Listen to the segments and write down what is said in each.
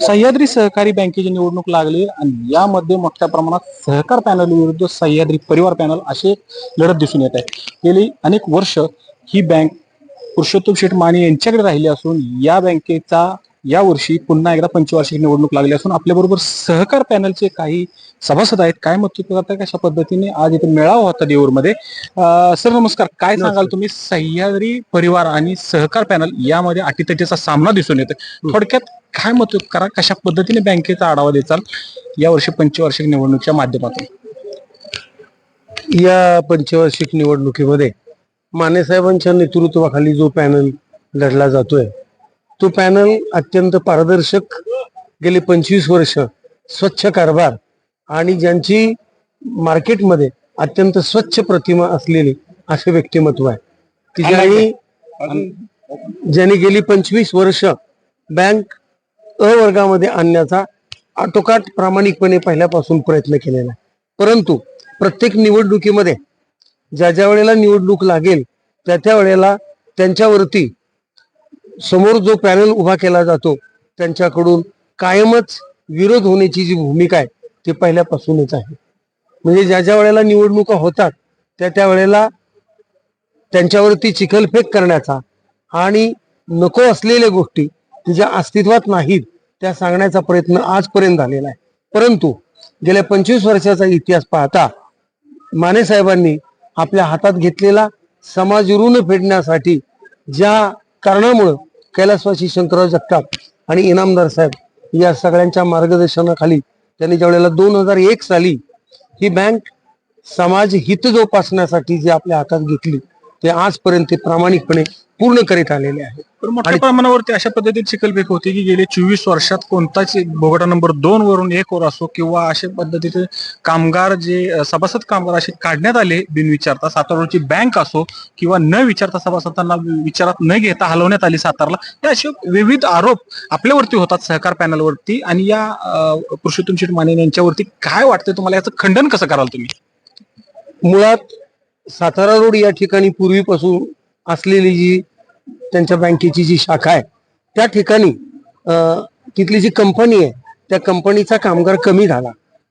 सह्याद्री सहकारी बँकेची निवडणूक लागली आणि यामध्ये मोठ्या प्रमाणात सहकार पॅनल विरुद्ध सह्याद्री परिवार पॅनल असे लढत दिसून येत आहे गेली अनेक वर्ष ही बँक पुरुषोत्तम शेठ माने यांच्याकडे राहिली असून या बँकेचा या वर्षी पुन्हा एकदा पंचवार्षिक निवडणूक लागली असून आपल्याबरोबर सहकार पॅनलचे काही सभासद आहेत काय मत करतात कशा पद्धतीने आज इथे मेळावा होता देऊरमध्ये. सर नमस्कार काय सांगाल तुम्ही? सह्याद्री परिवार आणि सहकार पॅनल यामध्ये अटीतटीचा सामना दिसून येतो थोडक्यात काय मत करा कशा पद्धतीने बँकेचा आढावा द्याल यावर्षी पंचवार्षिक निवडणुकीच्या माध्यमातून? या पंचवार्षिक निवडणुकीमध्ये माने साहेबांच्या नेतृत्वाखाली जो पॅनल लढला जातोय तो पॅनल अत्यंत पारदर्शक गेले पंचवीस वर्ष स्वच्छ कारभार आणि ज्यांची मार्केटमध्ये अत्यंत स्वच्छ प्रतिमा असलेली असे व्यक्तिमत्व आहे. की ज्यांनी ज्यांनी गेली पंचवीस वर्ष बँक अ वर्गामध्ये आणण्याचा आटोकाट प्रामाणिकपणे पहिल्यापासून प्रयत्न केलेला आहे. परंतु प्रत्येक निवडणुकीमध्ये ज्या ज्या वेळेला निवडणूक लागेल त्या त्या वेळेला त्यांच्यावरती समोर जो पॅनल उभा केला जातो त्यांच्याकडून कायमच विरोध होण्याची जी भूमिका आहे ती पहिल्यापासूनच आहे. म्हणजे ज्या ज्या वेळेला निवडणुका होतात त्या त्या वेळेला त्यांच्यावरती चिखलफेक करण्याचा आणि नको असलेल्या गोष्टी ज्या अस्तित्वात नाहीत त्या सांगण्याचा प्रयत्न आजपर्यंत झालेला आहे. परंतु गेल्या पंचवीस वर्षाचा इतिहास पाहता माने साहेबांनी आपल्या हातात घेतलेला समाज ऋण फेडण्यासाठी ज्या कारणामुळं कैलासवासी शंकरराव जगताप आणि इनामदार साहेब या सगळ्यांच्या मार्गदर्शनाखाली त्यांनी ज्या वेळेला दोन हजार एक साली ही बँक समाज हित जोपासण्यासाठी जी आपल्या हातात घेतली ते आजपर्यंत प्रामाणिकपणे पूर्ण करीत आलेले आहे मोठ्या प्रमाणावरती अशा पद्धतीने चिखलफेक होती की गेले चोवीस वर्षात कोणताच भोगटा नंबर दोन वरून एक वर असो किंवा अशा पद्धतीचे कामगार जे सभासद कामगार असे काढण्यात आले बिनविचारता साताराची बँक असो किंवा न विचारता सभासदांना विचारात न घेता हलवण्यात आली सातारला हे असे विविध आरोप आपल्यावरती होतात सहकार पॅनलवरती. आणि या पुरुषोत्तम शेठ माने यांच्यावरती काय वाटतं तुम्हाला याचं खंडन कसं कराल तुम्ही? मुळात सातारा रोड या ठिकाणी पूर्वीपासून असलेली जी त्यांच्या बँकेची जी शाखा आहे त्या ठिकाणी तिथली जी कंपनी आहे त्या कंपनीचा कामगार कमी झाला.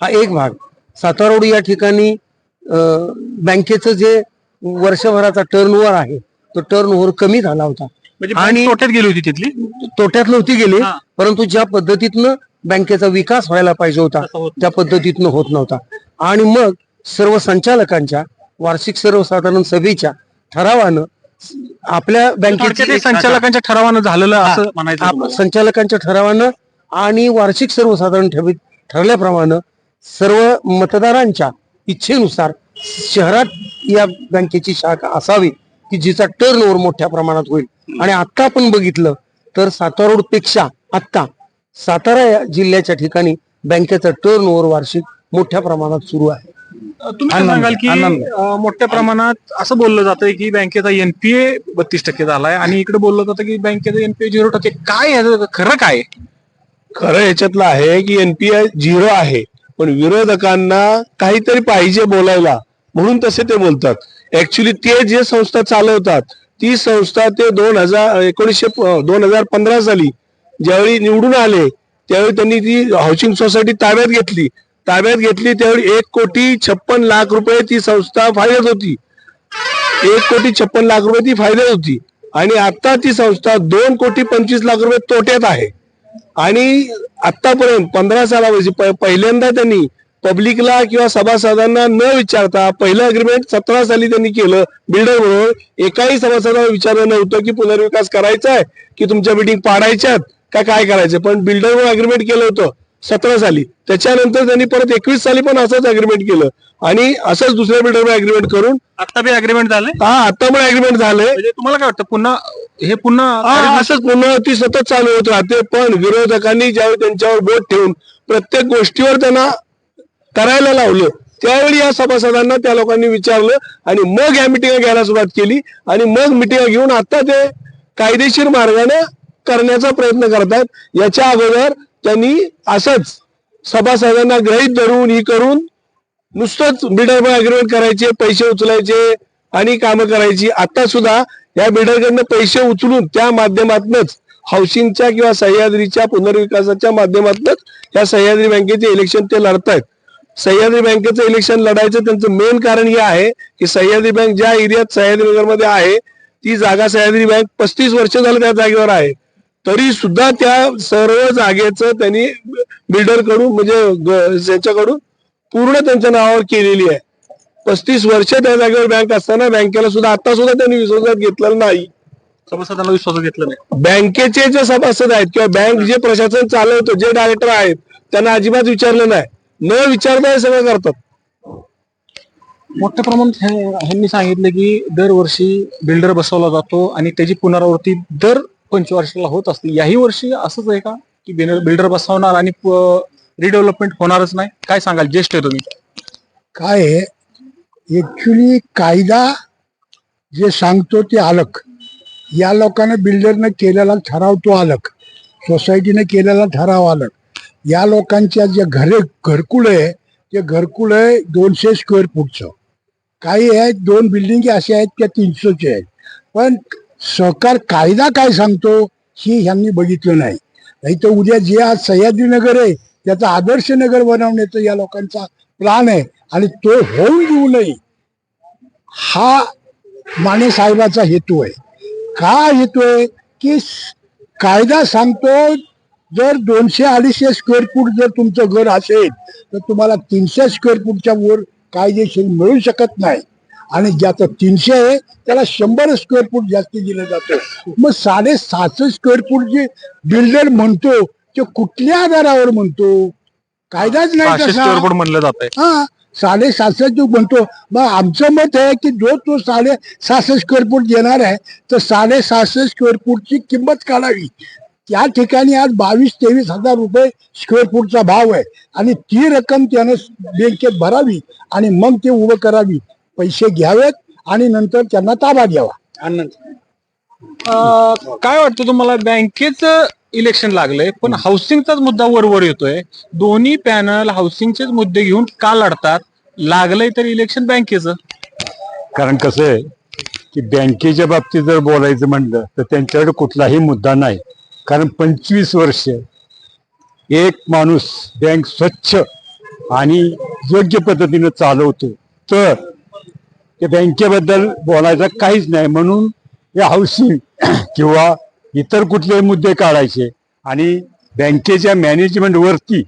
हा एक भाग. सातारा रोड या ठिकाणी बँकेचं जे वर्षभराचा टर्नओव्हर आहे तो टर्नओव्हर कमी झाला होता. म्हणजे आणि- तोट्यात गेली होती तिथली? तोट्यात नव्हती गेली. परंतु ज्या पद्धतीतनं बँकेचा विकास व्हायला पाहिजे होत त्या पद्धतीतनं होत नव्हता. आणि मग सर्व संचालकांच्या वार्षिक सर्वसाधारण सभेच्या ठरावानं आपल्या थोडक्यात बँकेची एक शाखा- संचालकांच्या ठरावानं झालेलं असं म्हणायचं. संचालकांच्या ठरावानं आणि वार्षिक सर्वसाधारण ठेवीत ठरल्याप्रमाणे सर्व मतदारांच्या इच्छेनुसार शहरात या बँकेची शाखा असावी की जिचा टर्न ओव्हर मोठ्या प्रमाणात होईल आणि आता आपण बघितलं तर सातारा रोडपेक्षा आत्ता सातारा या जिल्ह्याच्या ठिकाणी बँकेचा टर्न ओव्हर वार्षिक मोठ्या प्रमाणात सुरू आहे तुम्ही काय सांगाल की अं, मोठ्या प्रमाणात असं बोललं जातंय की बँकेचा एनपीए बत्तीस टक्के झालाय आणि इकडे बोललं जातं की बँकेचा एनपीए झिरो टक्के काय खरं काय? खरं याच्यातलं आहे की एनपीआय झिरो आहे पण विरोधकांना काहीतरी पाहिजे बोलायला. म्हणून तसे ते बोलतात. ऍक्च्युली ते जे संस्था चालवतात ती संस्था ते दोन हजार एकोणीसशे दोन हजार पंधरा साली ज्यावेळी निवडून आले त्यावेळी त्यांनी ती हाऊसिंग सोसायटी ताब्यात घेतली. ताब्यात घेतली त्यावेळी एक कोटी छप्पन लाख रुपये ती संस्था फायद्यात होती. एक कोटी छप्पन लाख रुपये ती फायद्यात होती. आणि आता ती संस्था दोन कोटी पंचवीस लाख रुपये तोट्यात आहे. आणि आतापर्यंत पंधरा सालापासून प- पहिल्यांदा त्यांनी पब्लिकला किंवा सभासदांना न विचारता पहिलं अग्रीमेंट सतरा साली त्यांनी केलं. बिल्डर बरोबर एकाही सभासदाला विचारलं नव्हतं की पुनर्विकास करायचा आहे की तुमच्या मिटिंग पाडायच्यात का काय करायचं पण बिल्डर बरोबर अग्रीमेंट केलं होतं. सतरा साली. त्याच्यानंतर त्यांनी परत एकवीस साली पण असंच अग्रीमेंट केलं. आणि असंच दुसऱ्या बिल्डर अग्रीमेंट करून आता बी अग्रीमेंट झालंय? हा आता पण अग्रीमेंट झालंय. म्हणजे तुम्हाला काय वाटतं पुन्हा हे पुन्हा हा, असंच पुनरावृत्ती सतत चालू होत राहते. पण विरोधकांनी ज्यावेळी त्यांच्यावर बोट ठेवून प्रत्येक गोष्टीवर त्यांना करायला लावलं त्यावेळी या सभासदांना त्या लोकांनी विचारलं आणि मग या मिटिंग घ्यायला सुरुवात केली आणि मग मिटिंग घेऊन आता ते कायदेशीर मार्गाने करण्याचा प्रयत्न करतात याच्या अगोदर त्यांनी असंच सभासदांना ग्रहित धरून ही करून नुसतंच बिल्डर अग्रीमेंट करायचे पैसे उचलायचे आणि कामं करायची. आता सुद्धा या बिडरकडनं पैसे उचलून त्या माध्यमातूनच हाऊसिंगच्या किंवा सह्याद्रीच्या पुनर्विकासाच्या माध्यमातूनच या सह्याद्री बँकेचे इलेक्शन ते लढतायत. सह्याद्री बँकेचं इलेक्शन लढायचं त्यांचं मेन कारण हे आहे की सह्याद्री बँक ज्या एरियात सह्याद्री नगरमध्ये आहे ती जागा सह्याद्री बँक पस्तीस वर्ष झालं त्या जागेवर आहे. तरी सुद्धा त्या सर्व जागेचं त्यांनी बिल्डरकडून म्हणजे त्यांच्याकडून पूर्ण त्यांच्या नावावर केलेली आहे. पस्तीस वर्ष त्या जागेवर बँक असताना बँकेला सुद्धा आता सुद्धा त्यांनी विश्वासात घेतलेलं नाही. सभासदांना विश्वास घेतला नाही. बँकेचे जे सभासद आहेत किंवा बँक जे प्रशासन चालवतो जे डायरेक्टर आहेत त्यांना अजिबात विचारलं नाही. न विचारता हे सगळं करतात. मोठ्या प्रमाणात ह्यांनी सांगितलं की दरवर्षी बिल्डर बसवला जातो आणि त्याची पुनरावृत्ती दर पंचवर्षाला होत असते. याही वर्षी असंच आहे का की बिल्डर बसवणार आणि रिडेव्हलपमेंट होणारच नाही? काय सांगाल? ज्येष्ठ आहे तुम्ही. काय आहे? ऍक्च्युली कायदा जे सांगतो ते अलग. या लोकांना बिल्डरनं केलेला ठराव तो अलग. सोसायटीने केलेला ठराव अलग. या लोकांच्या जे घरे घरकुल आहे ते घरकुल आहे दोनशे स्क्वेअर फूटचं काही आहेत दोन बिल्डिंग अशा आहेत त्या तीनशेचे आहेत. पण सहकार कायदा काय सांगतो हे ह्यांनी बघितलं नाही. नाही तर उद्या जे आज सह्याद्रीनगर आहे त्याचा आदर्श नगर बनवण्याचा या लोकांचा प्लान आहे आणि तो होऊन देऊ नये. हा माने साहेबाचा हेतू आहे. का हेतू आहे? की कायदा सांगतो जर दोनशे अडीचशे स्क्वेअर फूट जर तुमचं घर असेल तर तुम्हाला तीनशे स्क्वेअर फूटच्या वर कायदेशीर मिळू शकत नाही. आणि ज्याचं तीनशे आहे त्याला शंभर स्क्वेअर फूट जास्ती दिलं जातं. मग साडे सातशे स्क्वेअर फूट जे बिल्डर म्हणतो ते कुठल्या आधारावर म्हणतो? कायदाच नाही. स्क्वेअर फूट म्हणलं जात हा साडे सातशे जो म्हणतो मग आमचं मत आहे की जो तो साडे सहाशे स्क्वेअर फूट देणार आहे तर साडे सहाशे स्क्वेअर फूटची किंमत काढावी. त्या ठिकाणी आज बावीस तेवीस हजार रुपये स्क्वेअर फूटचा भाव आहे. आणि ती रक्कम त्यानं बँकेत भरावी आणि मग ते उभं करावी. पैसे घ्यावेत आणि नंतर त्यांना ताबा द्यावा. अं, काय वाटतं तुम्हाला बँकेचं इलेक्शन लागलंय पण हाऊसिंगचाच मुद्दा वरवर येतोय. दोन्ही पॅनल हाऊसिंगचेच मुद्दे घेऊन का लढतात? लागलंय तर इलेक्शन बँकेचं. कारण कसं आहे की बँकेच्या बाबतीत जर बोलायचं म्हणलं तर त्यांच्याकडे कुठलाही मुद्दा नाही. कारण पंचवीस वर्ष एक माणूस बँक स्वच्छ आणि योग्य पद्धतीने चालवतो. तर त्या बँकेबद्दल बोलायचं काहीच नाही. म्हणून हे हाऊसिंग किंवा इतर कुठलेही मुद्दे काढायचे आणि बँकेच्या मॅनेजमेंटवरती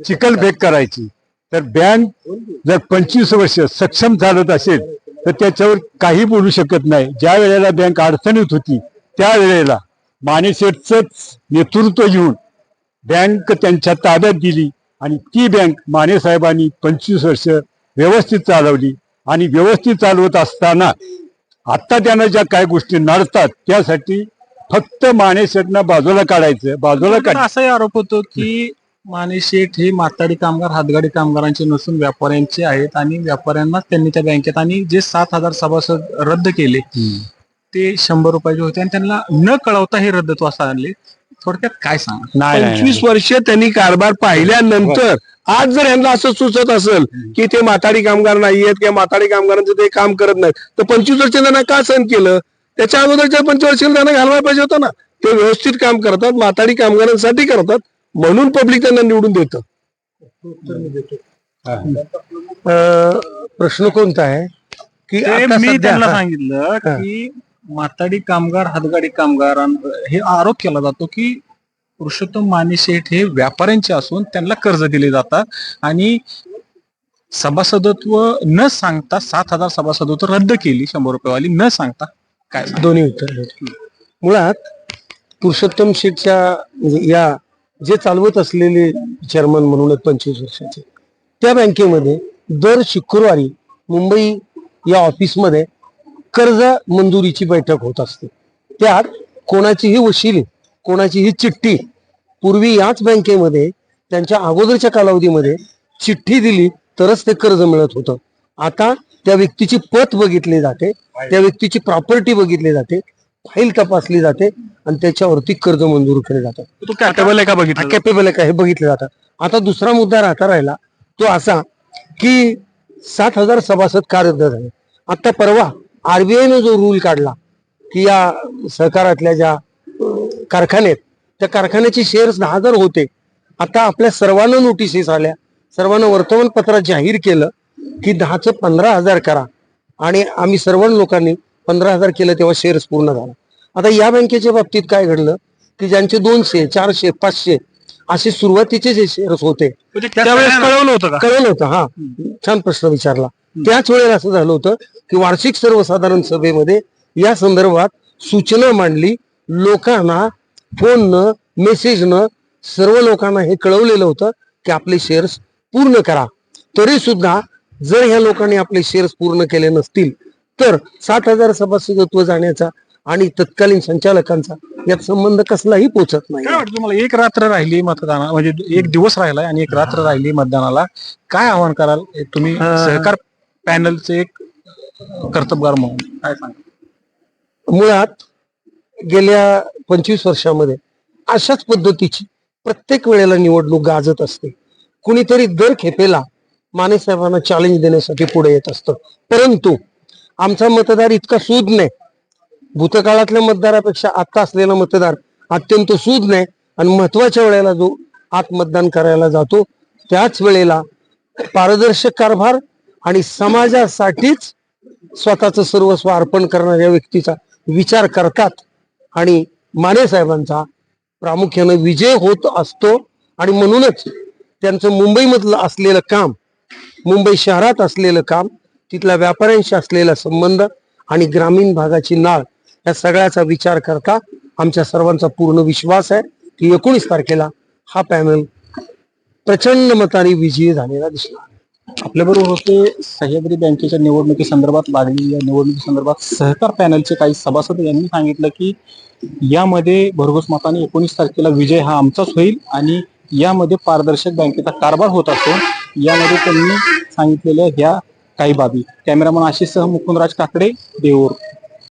चिकलफेक करायची. तर बँक जर पंचवीस वर्ष सक्षम चालत असेल तर त्याच्यावर काही बोलू शकत नाही. ज्या वेळेला बँक अडचणीत होती त्यावेळेला मानेसेठचंच नेतृत्व घेऊन बँक त्यांच्या ताब्यात दिली आणि ती बँक माने साहेबांनी पंचवीस वर्ष व्यवस्थित चालवली. आणि व्यवस्थित चालवत असताना आता त्यांना ज्या काही गोष्टी नडतात त्यासाठी फक्त माने शेठना बाजूला काढायचं बाजूला काढ असाही आरोप होतो की माने शेठ हे माताडी कामगार हातगाडी कामगारांचे नसून व्यापाऱ्यांचे आहेत आणि व्यापाऱ्यांनाच त्यांनी त्या बँकेत आणि जे सात हजार सभासद रद्द केले ते शंभर रुपयाचे होते आणि त्यांना न कळवता हे रद्दत्वास आणले थोडक्यात काय सांगा? पंचवीस वर्ष त्यांनी कारभार पाहिल्यानंतर आज जर यांना असं सुचत असेल की ते माताडी कामगार नाहीयेत किंवा माताडी कामगारांचं ते काम करत नाहीत तर पंचवीस वर्ष त्यांना का सहन केलं? त्याच्या अगोदरच्या पंचवीस वर्षाला त्यांना घालवायला पाहिजे होतं ना. ते व्यवस्थित काम करतात माताडी कामगारांसाठी करतात म्हणून पब्लिक त्यांना निवडून देतं. प्रश्न कोणता आहे? की मी त्यांना. सांगितलं की माताडी कामगार हातगाडी कामगार हे आरोप केला जातो की पुरुषोत्तम माने शेठ हे व्यापाऱ्यांचे असून त्यांना कर्ज दिले जातात. आणि सभासदत्व न सांगता सात हजार सभासदत्व रद्द केली शंभर रुपयेवाली न सांगता. काय दोन्ही उत्तर. मुळात पुरुषोत्तम शेठच्या म्हणजे या जे चालवत असलेले चेअरमन म्हणून पंचवीस वर्षाचे त्या बँकेमध्ये दर शुक्रवारी मुंबई या ऑफिसमध्ये कर्ज मंजुरीची बैठक होत असते. त्यात कोणाचीही वशिली कोणाचीही चिठ्ठी पूर्वी याच बँकेमध्ये त्यांच्या अगोदरच्या कालावधीमध्ये चिठ्ठी दिली तरच ते कर्ज मिळत होतं. आता त्या व्यक्तीची पत बघितली जाते त्या व्यक्तीची प्रॉपर्टी बघितली जाते फाईल तपासली जाते आणि त्याच्यावरती कर्ज मंजूर केले जातात. कॅपेबल आहे का बघितलं? कॅपेबल आहे का हे बघितलं जातं. आता दुसरा मुद्दा राहता राहिला तो असा की सात हजार सभासद का रद्द झाले आता परवा आरबीआयने जो रूल काढला की या सहकारातल्या ज्या कारखाने आहेत. त्या कारखान्याचे शेअर्स दहा हजार होते. आता आपल्या सर्वांना नोटिसेस आल्या. सर्वांना वर्तमानपत्रात जाहीर केलं की दहाचं पंधरा हजार करा. आणि आम्ही सर्व लोकांनी पंधरा हजार केलं तेव्हा शेअर्स पूर्ण झाला. आता या बँकेच्या बाबतीत काय घडलं? की ज्यांचे दोनशे चारशे पाचशे असे सुरुवातीचे जे शेअर्स होते म्हणजे त्यावेळेस कळवलं होतं का? कळलं होतं हा. छान प्रश्न विचारला. त्याच वेळेला असं झालं होतं की वार्षिक सर्वसाधारण सभेमध्ये या संदर्भात सूचना मांडली. लोकांना फोननं मेसेजनं सर्व लोकांना हे कळवलेलं होतं की आपले शेअर्स पूर्ण करा. तरी सुद्धा जर ह्या लोकांनी आपले शेअर्स पूर्ण केले नसतील तर साठ हजार सभासदत्व जाण्याचा आणि तत्कालीन संचालकांचा यात संबंध कसलाही पोचत नाही. काय वाटतं तुम्हाला? एक रात्र राहिली मतदाना म्हणजे एक दिवस राहिलाय आणि एक रात्र राहिली मतदानाला. काय आव्हान कराल? हे तुम्ही सहकार पॅनलचे एक कर्तबगार म्हणून काय सांगा मुळात गेल्या पंचवीस वर्षामध्ये अशाच पद्धतीची प्रत्येक वेळेला निवडणूक गाजत असते. कुणीतरी दर खेपेला माने साहेबांना चॅलेंज देण्यासाठी पुढे येत असतं. परंतु आमचा मतदार इतका सूद नाही. भूतकाळातल्या मतदारापेक्षा आता असलेला मतदार अत्यंत सूद नाही आणि महत्त्वाच्या वेळेला जो आत मतदान करायला जातो त्याच वेळेला पारदर्शक कारभार आणि समाजासाठीच स्वतःचं सर्वस्व अर्पण करणाऱ्या व्यक्तीचा विचार करतात. आणि माने साहेबांचा प्रामुख्याने विजय होत असतो आणि म्हणूनच त्यांचं मुंबईमधलं असलेलं काम मुंबई शहरात असलेलं काम तिथल्या व्यापाऱ्यांशी असलेला संबंध आणि ग्रामीण भागाची नाळ या सगळ्याचा विचार करता आमच्या सर्वांचा पूर्ण विश्वास आहे की एकोणीस तारखेला हा पॅनल प्रचंड मताने विजयी झालेला दिसला आपल्याबरोबर होते सह्याद्री बँकेच्या निवडणुकी संदर्भात लागलेल्या निवडणुकी संदर्भात सहकार पॅनलचे काही सभासद यांनी सांगितलं की यामध्ये भरघोस मताने एकोणीस तारखेला विजय हा आमचाच होईल आणि यामध्ये पारदर्शक बँकेचा कारभार होत असतो. यामध्ये त्यांनी सांगितलेल्या ह्या काही बाबी. कॅमेरामन आशिषसह मुकुंदराज काकडे देऊर.